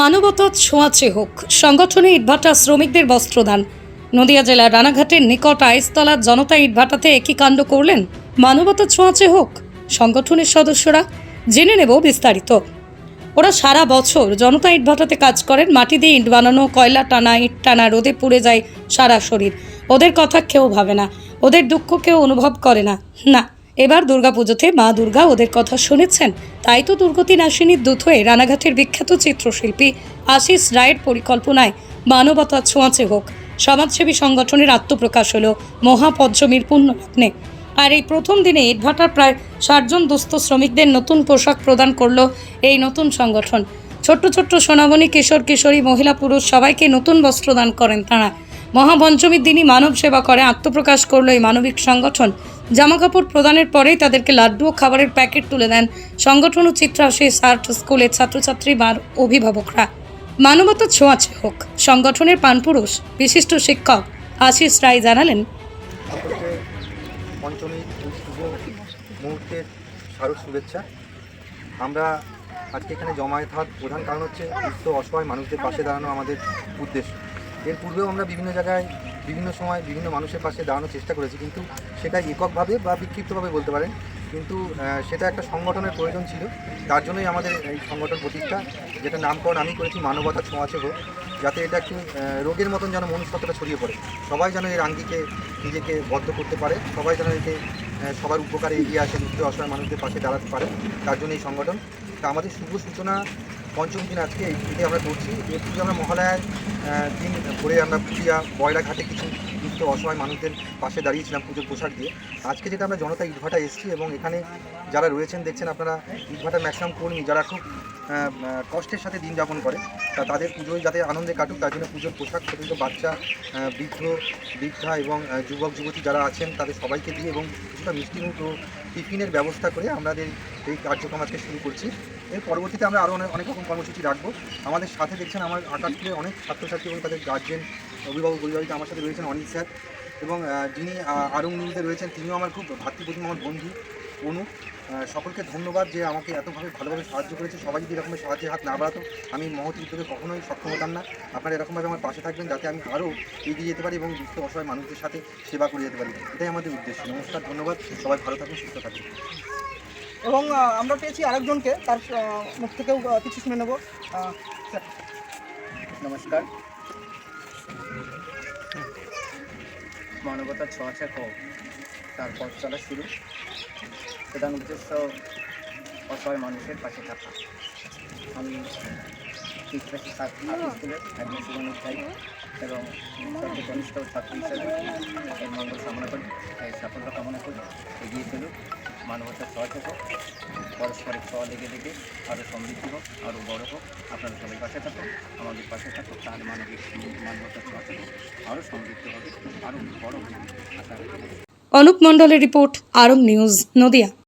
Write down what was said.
মানবতার ছোঁয়াচে হোক, সংগঠনে ইটভাটা শ্রমিকদের বস্ত্রদান। নদিয়া জেলার রানাঘাটের নিকট আইসতলার জনতা ইটভাটাতে একই কাণ্ড করলেন। মানবতার ছোঁয়াচে হোক, সংগঠনের সদস্যরা, জেনে নেব বিস্তারিত। ওরা সারা বছর জনতা ইটভাটাতে কাজ করেন, মাটি দিয়ে ইট বানানো, কয়লা টানা, ইট টানা, রোদে পুড়ে যায় সারা শরীর। ওদের কথা কেউ ভাবে না, ওদের দুঃখ কেউ অনুভব করে না। না। এবার দুর্গাপুজোতে মা দুর্গা ওদের কথা শুনেছেন। তাই তো দুর্গতি নাসিনীর দূত হয়ে রানাঘাটের বিখ্যাত চিত্রশিল্পী আশিস রায়ের পরিকল্পনায় মানবতা ছোঁয়াচে হোক। সমাজসেবী সংগঠনের আত্মপ্রকাশ হলো মহাপঞ্চমীর পুণ্যলগ্নে আর এই প্রথম দিনে ইটভাটার প্রায় ষাটজন দুস্থ শ্রমিকদের নতুন পোশাক প্রদান করল এই নতুন সংগঠন। ছোট্ট ছোট্ট সোনামণি, কিশোর কিশোরী, মহিলা পুরুষ সবাইকে নতুন বস্ত্র দান করেন তারা। মহাপঞ্চমীর দিনই মানব সেবা করে, আত্মপ্রকাশ করল এই মানবিক সংগঠন। জামাকাপড় প্রদানের পরেই তাদেরকে লাড্ডু ও খাবারের প্যাকেট তুলে দেন সংগঠন ও চিত্রাশিস সার্ট স্কুলের ছাত্রছাত্রী বা অভিভাবকরা। মানবতা ছোঁয়াচে হোক, সংগঠনের পানপুরুষ, বিশিষ্ট শিক্ষক আশিস রায় জানালেন আমরা আজকে এখানে জমায়েত হওয়ার প্রধান কারণ হচ্ছে অসহায় মানুষদের পাশে দাঁড়ানো আমাদের উদ্দেশ্য। এর পূর্বেও আমরা বিভিন্ন জায়গায়, বিভিন্ন সময় বিভিন্ন মানুষের পাশে দাঁড়ানোর চেষ্টা করেছি, কিন্তু সেটা এককভাবে বা বিক্ষিপ্তভাবে বলতে পারেন। কিন্তু সেটা একটা সংগঠনের প্রয়োজন ছিল। তার জন্যই আমাদের এই সংগঠন প্রতিষ্ঠা যেটা নামকরণ আমি করেছি মানবতা ছোঁয়াচে হোক যাতে এটা একটু রোগের মতন যেন মনুষ্যত্বটা ছড়িয়ে পড়ে। সবাই যেন এর আঙ্গিকে নিজেকে বদ্ধ করতে পারে, সবাই যেন এতে সবার উপকারে এগিয়ে আসে, দুঃখী অসহায় মানুষদের পাশে দাঁড়াতে পারে, তার জন্য এই সংগঠন। তা আমাদের শুভ সূচনা পঞ্চম দিন আজকে এই পুজোতে আমরা করছি। এই পুজো আমরা মহালয়ার দিন করে আমরা পুজিয়া বয়রাঘাটে কিছু দুঃস্থ অসহায় মানুষদের পাশে দাঁড়িয়েছিলাম পুজোর পোশাক দিয়ে। আজকে যেটা আমরা জনতা ইটভাটা এসেছি এবং এখানে যারা রয়েছেন দেখছেন আপনারা ইটভাটা ম্যাক্সিমাম কর্মী যারা খুব কষ্টের সাথে দিন যাপন করে তা তাদের পুজোয় যাতে আনন্দে কাটুক, তার জন্য পুজোর পোশাক পর্যন্ত বাচ্চা বৃদ্ধ, বৃদ্ধা এবং যুবক, যুবতী যারা আছেন, তাদের সবাইকে দিয়ে এবং কিছুটা মিষ্টিমুখ ও টিফিনের ব্যবস্থা করে আমাদের এই কার্যক্রম আজকে শুরু করছি। এর পরবর্তীতে আমরা আরও অনেক অনেক রকম কর্মসূচি রাখব। আমাদের সাথে দেখছেন আমার আকাশ স্কুলে অনেক ছাত্রছাত্রী এবং তাদের গার্জেন অভিভাবক অভিভাবিকা আমার সাথে রয়েছেন অনিল স্যার এবং যিনি আরং নিউজে রয়েছেন, তিনিও আমার খুব ভাতৃপ্রতিম, আমার বন্ধু, অনু। সকলকে ধন্যবাদ যে আমাকে এতভাবে ভালোভাবে সাহায্য করেছে। সবাই যদি এরকমের সাহায্যের হাত না বাড়াতো আমি মহৎ উদ্যোগে কখনোই সক্ষম হতাম না। আপনারা এরকমভাবে আমার পাশে থাকবেন যাতে আমি আরও এগিয়ে যেতে পারি এবং দুস্থ অসহায় মানুষদের সাথে সেবা করে যেতে পারি। এটাই আমাদের উদ্দেশ্য। নমস্কার ধন্যবাদ। সবাই ভালো থাকুন সুস্থ থাকুন। এবং আমরা পেয়েছি আরেকজনকে। তার মুখ থেকেও কিছু শুনে নেব। নমস্কার। মানবতার ছোঁয়াচে হোক তার পথ চলা শুরু। প্রধান উদ্দেশ্য অসহায় মানুষের পাশে থাকা। আমি শিক্ষার্থী ছাত্রী স্কুলের একজন শুভানুধ্যায়ী এবং সবচেয়ে কনিষ্ঠ ছাত্র হিসেবে এর মঙ্গল কামনা করি এর সাফল্য কামনা করি। এগিয়ে চলুক মানবতার ছোঁয়াচে হোক, পরস্পরের ছোঁয়া লেগে লেগে আরও সমৃদ্ধি হোক আরও বড় হোক। আপনারা সবাই পাশে থাকুন, আমাদের পাশে থাকুক, তার মানবিক মানবতার ছোঁয়াচে হোক আরও সমৃদ্ধ হবে আরও বড় আশা অনুপ মণ্ডলের রিপোর্ট আরং নিউজ, নদিয়া।